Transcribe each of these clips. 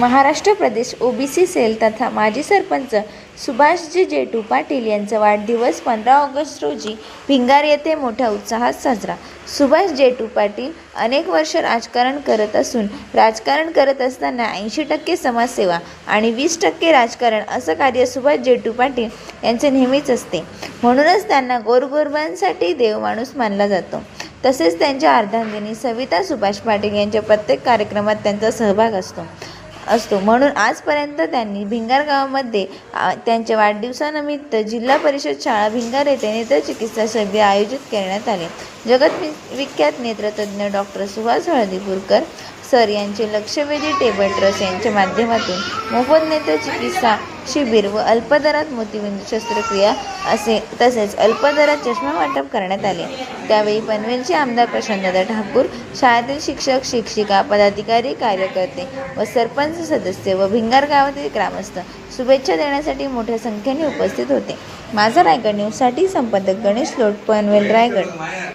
महाराष्ट्र प्रदेश OBC sale तथा माजी सरपंच सुभाषजी जेटू पाटील यांचा वाढदिवस पंधरा ऑगस्ट रोजी भिंगार येथे मोठ्या उत्साहात साजरा. सुभाष जेटू पाटील अनेक वर्ष राजकारण करत असून राजकारण करत असताना ऐंशी टक्के समाजसेवा आणि वीस टक्के राजकारण असं कार्य सुभाष जेटू पाटील यांचे नेहमीच असते. म्हणूनच त्यांना गोरगोरबांसाठी देव माणूस मानला जातो. तसेच त्यांच्या अर्धांगिनी सविता सुभाष पाटील यांच्या प्रत्येक कार्यक्रमात त्यांचा सहभाग असतो. असतो. म्हणून आजपर्यंत त्यांनी भिंगार गावामध्ये त्यांच्या वाढदिवसानिमित्त जिल्हा परिषद शाळा भिंगार येथे नेत्रचिकित्सा शिबिर आयोजित करण्यात आले. जगत वि- विख्यात नेत्रतज्ञ डॉक्टर सुहास हळदीपूरकर सर यांचे लक्षवेधी टेबल ट्रस्ट यांच्या माध्यमातून मोफत नेत्रचिकित्सा शिबिर व अल्पदरात मोतीबिंदू शस्त्रक्रिया असे तसेच अल्पदरात चष्मा वाटप करण्यात आले. त्यावेळी पनवेलचे आमदार प्रशांतदादा ठाकूर शाळेतील शिक्षक शिक्षिका पदाधिकारी कार्यकर्ते व सरपंच सदस्य व भिंगार गावातील ग्रामस्थ शुभेच्छा देण्यासाठी मोठ्या संख्येने उपस्थित होते. माझा रायगड न्यूजसाठी संपादक गणेश लोट पनवेल रायगड.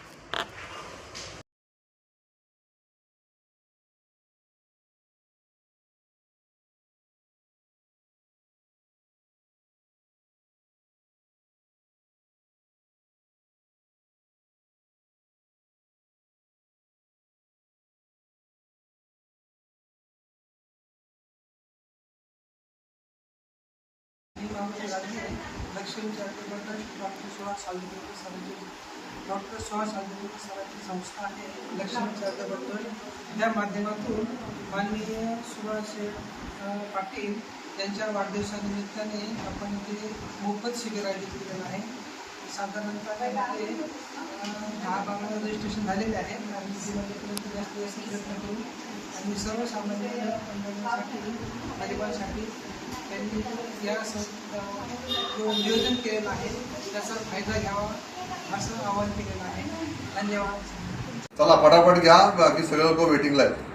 मी मावळे राज्य दक्षिण डॉक्टर सुहास सालदेकर सरांची डॉक्टर सुहास सालदेकर सरांची संस्था आहे दक्षिण चॅरिटेबल ट्रस्ट या माध्यमातून माननीय सुभाष पाटील यांच्या वाढदिवसानिमित्ताने आपण इथे मोफत शिबिर आयोजित केलेलं आहे साधारणतः इथे दहा बारा रजिस्ट्रेशन झालेले आहे आणि जिल्ह्यापर्यंत जास्त जास्त प्रयत्न करू आणि सर्वसामान्य मंडळासाठी गरिबांसाठी त्यांनी या जो नियोजन केलेलं आहे त्याचा फायदा घ्यावा असं आवाहन केलेलं आहे. धन्यवाद. चला पटापट घ्या बाकी सगळे लोक वेटिंगला आहेत.